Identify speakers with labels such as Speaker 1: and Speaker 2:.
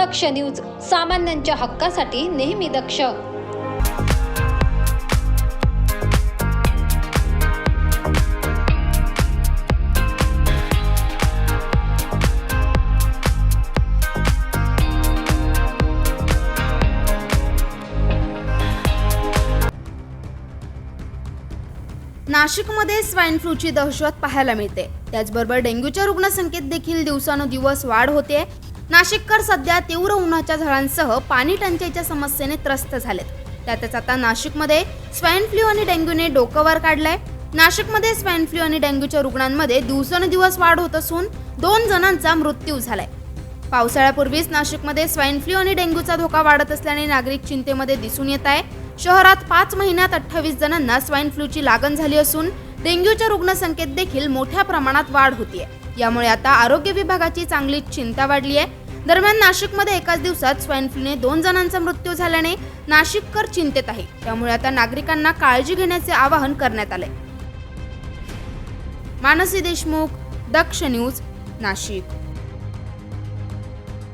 Speaker 1: दक्ष news सामान्यांच्या हक्कासाठी नेहमी दक्ष.
Speaker 2: नाशिकमध्ये स्वाईन फ्लूची दहशत पाहायला मिळते. त्याचबरोबर डेंग्यूच्या रुग्णसंख्येत देखील दिवसानुदिवस वाढ होते नाशिककर सध्या तीव्र उन्हाच्या झळांसह पाणी टंचाईच्या समस्येने त्रस्त झालेत. त्यातच आता नाशिकमध्ये स्वाईन फ्लू आणि डेंग्यूने डोकं वर काढलंय. नाशिकमध्ये स्वाईन फ्लू आणि डेंग्यूच्या रुग्णांमध्ये दिवसानुदिवस वाढ होत असून दोन जणांचा मृत्यू झालाय. पावसाळ्यापूर्वीच नाशिकमध्ये स्वाईन फ्लू आणि डेंग्यूचा धोका वाढत असल्याने नागरिक चिंतेमध्ये दिसून येत आहे. शहरात पाच महिन्यात अठ्ठावीस जणांना स्वाईन फ्लूची लागण झाली असून डेंग्यूच्या रुग्णसंख्येत देखील मोठ्या प्रमाणात वाढ होतीये. यामुळे आता आरोग्य विभागाची चांगली चिंता वाढली आहे दरम्यान नाशिकमध्ये एकाच दिवसात स्वाईन फ्लूने दोन जणांचा मृत्यू झाल्याने नाशिककर चिंतेत आहे. त्यामुळे आता नागरिकांना काळजी घेण्याचे आवाहन करण्यात आले मानसी देशमुख दक्ष न्यूज नाशिक.